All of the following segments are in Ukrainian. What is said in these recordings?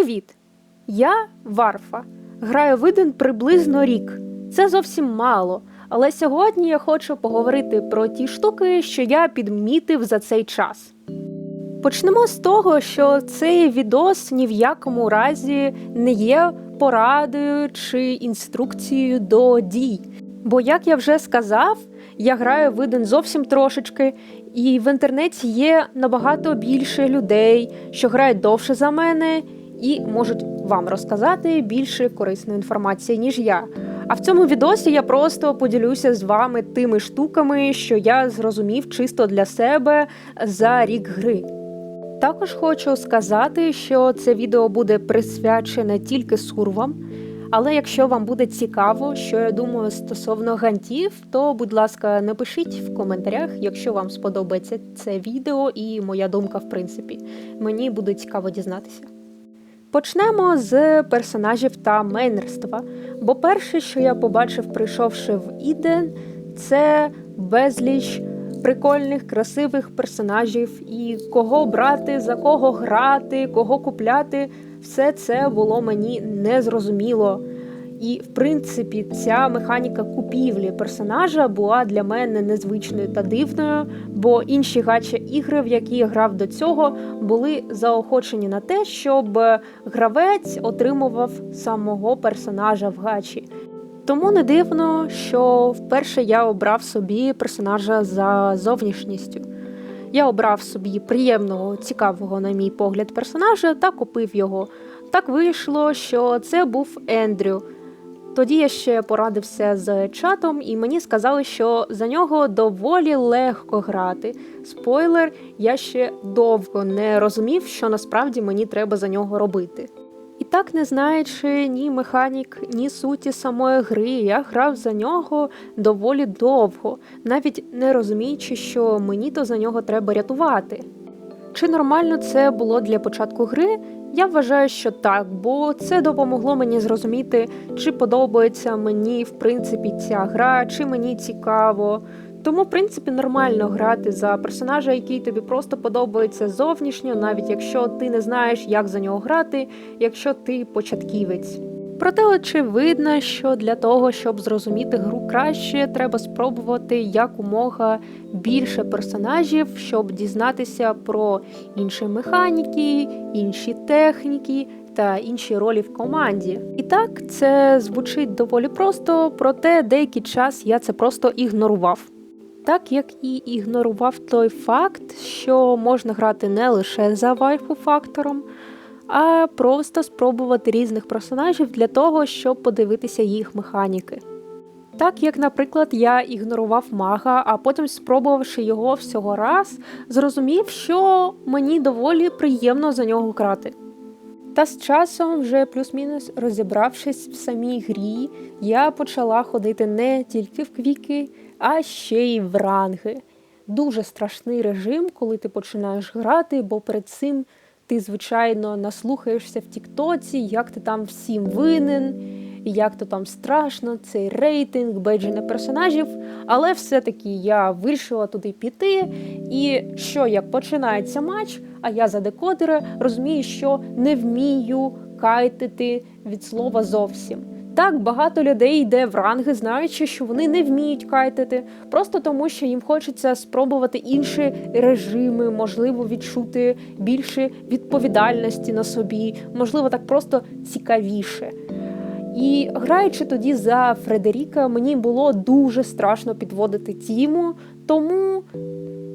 Привіт! Я Варфа. Граю виден приблизно рік. Це зовсім мало. Але сьогодні я хочу поговорити про ті штуки, що я підмітив за цей час. Почнемо з того, що цей відос ні в якому разі не є порадою чи інструкцією до дій. Бо, як я вже сказав, я граю виден зовсім трошечки, і в інтернеті є набагато більше людей, що грають довше за мене, і можуть вам розказати більше корисної інформації, ніж я. А в цьому відосі я просто поділюся з вами тими штуками, що я зрозумів чисто для себе за рік гри. Також хочу сказати, що це відео буде присвячене тільки сурвам. Але якщо вам буде цікаво, що я думаю стосовно гантів, то будь ласка, напишіть в коментарях, якщо вам сподобається це відео і моя думка, в принципі. Мені буде цікаво дізнатися. Почнемо з персонажів та мейнерства. Бо перше, що я побачив, прийшовши в Іден, це безліч прикольних, красивих персонажів, і кого брати, за кого грати, кого купляти. Все це було мені незрозуміло. І, в принципі, ця механіка купівлі персонажа була для мене незвичною та дивною, бо інші гача ігри, в які я грав до цього, були заохочені на те, щоб гравець отримував самого персонажа в гачі. Тому не дивно, що вперше я обрав собі персонажа за зовнішністю. Я обрав собі приємного, цікавого, на мій погляд, персонажа та купив його. Так вийшло, що це був Ендрю. Тоді я ще порадився з чатом, і мені сказали, що за нього доволі легко грати. Спойлер, я ще довго не розумів, що насправді мені треба за нього робити. І так, не знаючи ні механік, ні суті самої гри, я грав за нього доволі довго, навіть не розуміючи, що мені то за нього треба рятувати. Чи нормально це було для початку гри? Я вважаю, що так, бо це допомогло мені зрозуміти, чи подобається мені в принципі ця гра, чи мені цікаво. Тому, в принципі, нормально грати за персонажа, який тобі просто подобається зовнішньо, навіть якщо ти не знаєш, як за нього грати, якщо ти початківець. Проте, очевидно, що для того, щоб зрозуміти гру краще, треба спробувати якомога більше персонажів, щоб дізнатися про інші механіки, інші техніки та інші ролі в команді. І так, це звучить доволі просто, проте деякий час я це просто ігнорував. Так як і ігнорував той факт, що можна грати не лише за вайфу фактором, а просто спробувати різних персонажів для того, щоб подивитися їх механіки. Так як, наприклад, я ігнорував мага, а потім, спробувавши його всього раз, зрозумів, що мені доволі приємно за нього грати. Та з часом, вже плюс-мінус розібравшись в самій грі, я почала ходити не тільки в квіки, а ще й в ранги. Дуже страшний режим, коли ти починаєш грати, бо перед цим ти, звичайно, наслухаєшся в Тіктоці, як ти там всім винен, як то там страшно, цей рейтинг, бейдження персонажів. Але все-таки я вирішила туди піти. І що як починається матч, а я за декодера розумію, що не вмію кайтити від слова зовсім. Так багато людей йде в ранги, знаючи, що вони не вміють кайтити, просто тому, що їм хочеться спробувати інші режими, можливо, відчути більше відповідальності на собі, можливо, так просто цікавіше. І граючи тоді за Фредеріка, мені було дуже страшно підводити тіму, тому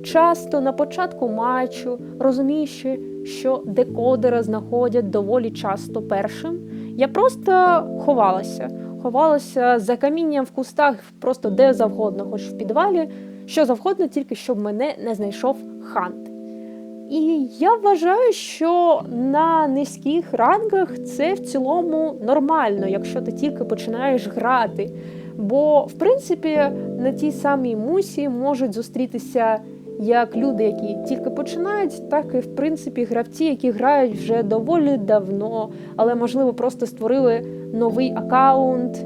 часто на початку матчу, розуміючи, що декодера знаходять доволі часто першим. Я просто ховалася. Ховалася за камінням в кустах, просто де завгодно, хоч в підвалі, що завгодно, тільки щоб мене не знайшов хант. І я вважаю, що на низьких рангах це в цілому нормально, якщо ти тільки починаєш грати. Бо, в принципі, на тій самій мусі можуть зустрітися як люди, які тільки починають, так і в принципі гравці, які грають вже доволі давно, але можливо просто створили новий аккаунт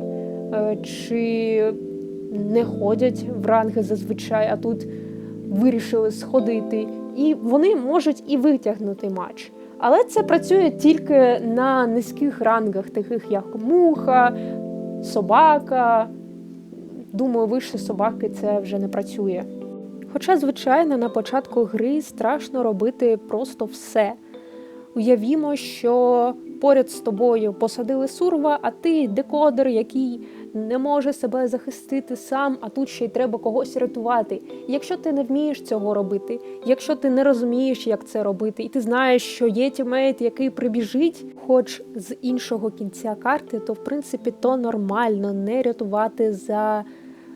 е, чи не ходять в ранги зазвичай, а тут вирішили сходити. І вони можуть і витягнути матч. Але це працює тільки на низьких рангах, таких як муха, собака. Думаю, вище собаки це вже не працює. Хоча, звичайно, на початку гри страшно робити просто все. Уявімо, що поряд з тобою посадили сурва, а ти декодер, який не може себе захистити сам, а тут ще й треба когось рятувати. Якщо ти не вмієш цього робити, якщо ти не розумієш, як це робити, і ти знаєш, що є тімейт, який прибіжить, хоч з іншого кінця карти, то в принципі то нормально не рятувати за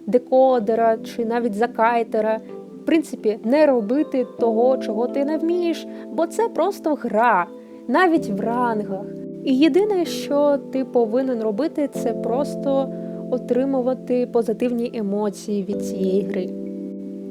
декодера чи навіть за кайтера. В принципі, не робити того, чого ти не вмієш, бо це просто гра, навіть в рангах. І єдине, що ти повинен робити, це просто отримувати позитивні емоції від цієї гри.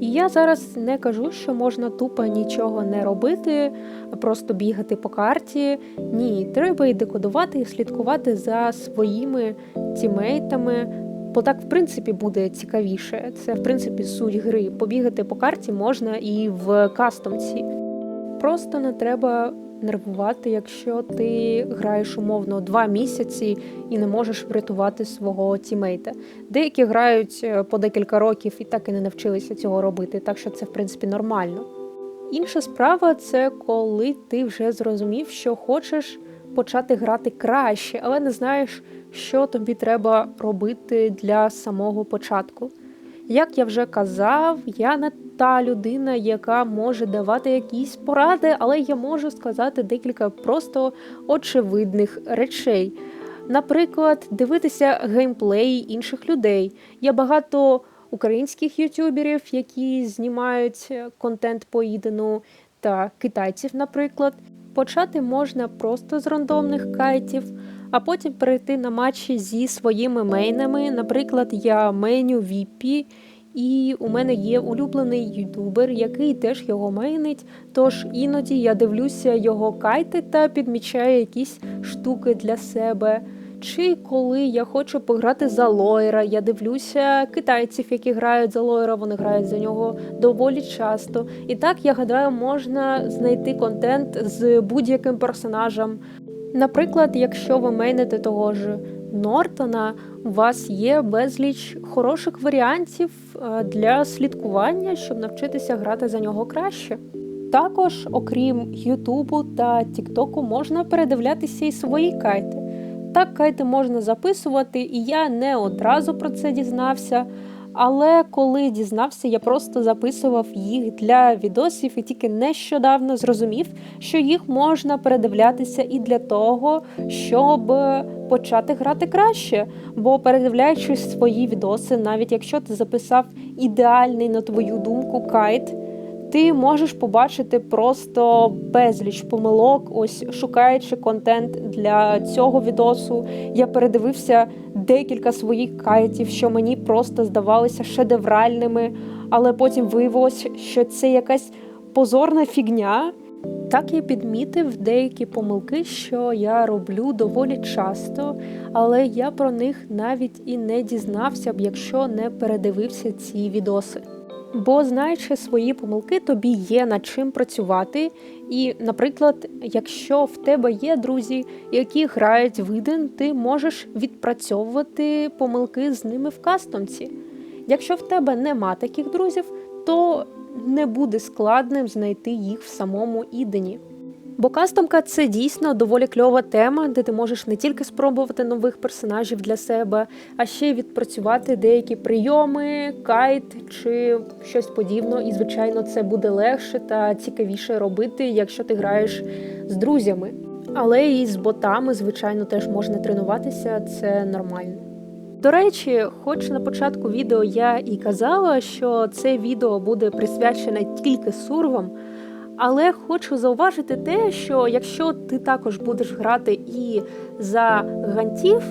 І я зараз не кажу, що можна тупо нічого не робити, просто бігати по карті. Ні, треба і декодувати, і слідкувати за своїми тімейтами. Бо так, в принципі, буде цікавіше. Це, в принципі, суть гри. Побігати по карті можна і в кастомці. Просто не треба нервувати, якщо ти граєш умовно два місяці і не можеш врятувати свого тімейта. Деякі грають е, по декілька років і так і не навчилися цього робити, так що це в принципі нормально. Інша справа це коли ти вже зрозумів, що хочеш почати грати краще, але не знаєш, що тобі треба робити для самого початку. Як я вже казав, я не та людина, яка може давати якісь поради, але я можу сказати декілька просто очевидних речей. Наприклад, дивитися геймплей інших людей. Є багато українських ютуберів, які знімають контент по Ідену, та китайців, наприклад. Почати можна просто з рандомних кайтів, а потім перейти на матчі зі своїми мейнами. Наприклад, я мейню Віпі, і у мене є улюблений ютубер, який теж його мейнить. Тож іноді я дивлюся його кайти та підмічаю якісь штуки для себе. Чи коли я хочу пограти за лоєра, я дивлюся китайців, які грають за лоєра, вони грають за нього доволі часто. І так, я гадаю, можна знайти контент з будь-яким персонажем. Наприклад, якщо ви мейните того ж Нортона, у вас є безліч хороших варіантів е, для слідкування, щоб навчитися грати за нього краще. Також, окрім Ютубу та Тіктоку, можна передивлятися і свої кайти. Так, кайти можна записувати, і я не одразу про це дізнався. Але коли дізнався, я просто записував їх для відосів і тільки нещодавно зрозумів, що їх можна передивлятися і для того, щоб почати грати краще. Бо передивляючись свої відоси, навіть якщо ти записав ідеальний, на твою думку, кайт. Ти можеш побачити просто безліч помилок, ось шукаючи контент для цього відосу. Я передивився декілька своїх кайтів, що мені просто здавалися шедевральними, але потім виявилось, що це якась позорна фігня. Так я підмітив деякі помилки, що я роблю доволі часто, але я про них навіть і не дізнався б, якщо не передивився ці відоси. Бо, знаючи свої помилки, тобі є над чим працювати. І, наприклад, якщо в тебе є друзі, які грають в Іден, ти можеш відпрацьовувати помилки з ними в кастомці. Якщо в тебе нема таких друзів, то не буде складним знайти їх в самому Ідені. Бо кастомка це дійсно доволі кльова тема, де ти можеш не тільки спробувати нових персонажів для себе, а ще й відпрацювати деякі прийоми, кайт чи щось подібне. І, звичайно, це буде легше та цікавіше робити, якщо ти граєш з друзями. Але і з ботами, звичайно, теж можна тренуватися, це нормально. До речі, хоч на початку відео я і казала, що це відео буде присвячене тільки сурвам. Але хочу зауважити те, що якщо ти також будеш грати і за гантів,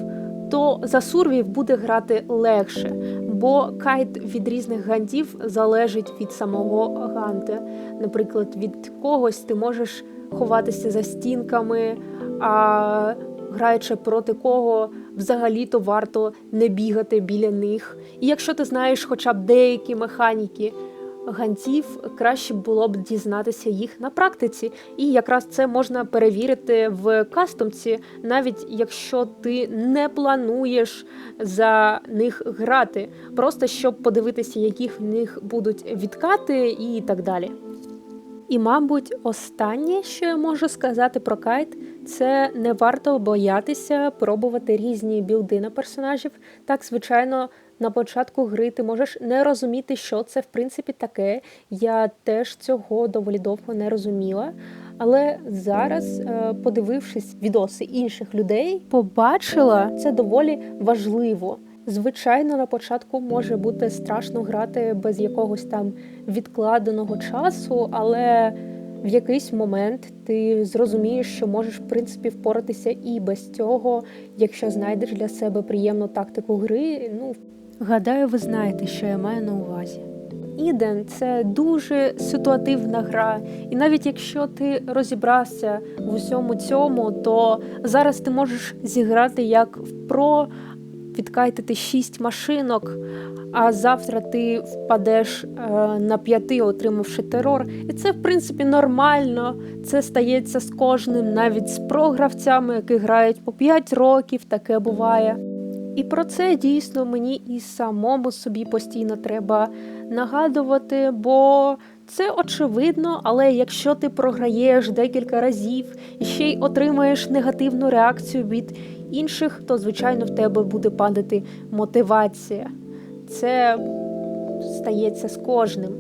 то за сурвів буде грати легше, бо кайт від різних гантів залежить від самого ганта. Наприклад, від когось ти можеш ховатися за стінками, а граючи проти кого взагалі-то варто не бігати біля них. І якщо ти знаєш хоча б деякі механіки гантів, краще було б дізнатися їх на практиці. І якраз це можна перевірити в кастомці, навіть якщо ти не плануєш за них грати, просто щоб подивитися, які в них будуть відкати і так далі. І, мабуть, останнє, що я можу сказати про кайт, це не варто боятися пробувати різні білди на персонажів. Так, звичайно, на початку гри ти можеш не розуміти, що це в принципі таке. Я теж цього доволі довго не розуміла. Але зараз, е, подивившись відоси інших людей, побачила це доволі важливо. Звичайно, на початку може бути страшно грати без якогось там відкладеного часу, але в якийсь момент ти зрозумієш, що можеш в принципі впоратися і без цього, якщо знайдеш для себе приємну тактику гри. Ну гадаю, ви знаєте, що я маю на увазі. Іден це дуже ситуативна гра, і навіть якщо ти розібрався в усьому цьому, то зараз ти можеш зіграти як в про, відкайтити шість машинок, а завтра ти впадеш е, на п'яти, отримавши терор. І це, в принципі, нормально. Це стається з кожним, навіть з програвцями, які грають по 5 років, таке буває. І про це дійсно мені і самому собі постійно треба нагадувати, бо це очевидно, але якщо ти програєш декілька разів і ще й отримаєш негативну реакцію від інших, то звичайно в тебе буде падати мотивація. Це стається з кожним.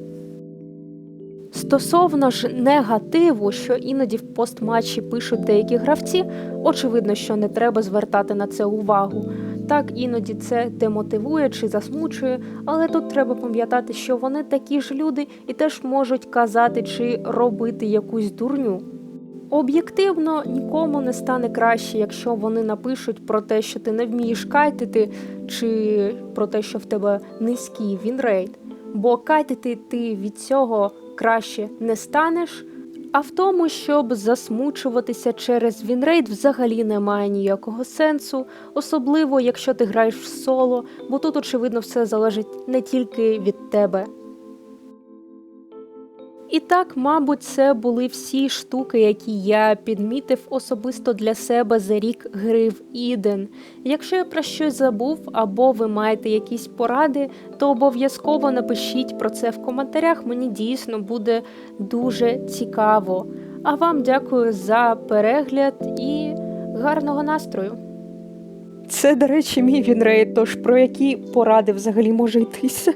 Стосовно ж негативу, що іноді в постматчі пишуть деякі гравці, очевидно, що не треба звертати на це увагу. Так, іноді це демотивує чи засмучує, але тут треба пам'ятати, що вони такі ж люди і теж можуть казати чи робити якусь дурню. Об'єктивно нікому не стане краще, якщо вони напишуть про те, що ти не вмієш кайтити, чи про те, що в тебе низький вінрейт. Бо кайтити ти від цього краще не станеш. А в тому, щоб засмучуватися через вінрейд взагалі немає ніякого сенсу, особливо якщо ти граєш в соло, бо тут, очевидно, все залежить не тільки від тебе. І так, мабуть, це були всі штуки, які я підмітив особисто для себе за рік гри в Іден. Якщо я про щось забув або ви маєте якісь поради, то обов'язково напишіть про це в коментарях. Мені дійсно буде дуже цікаво. А вам дякую за перегляд і гарного настрою. Це, до речі, мій вінрейт, тож про які поради взагалі може йтися.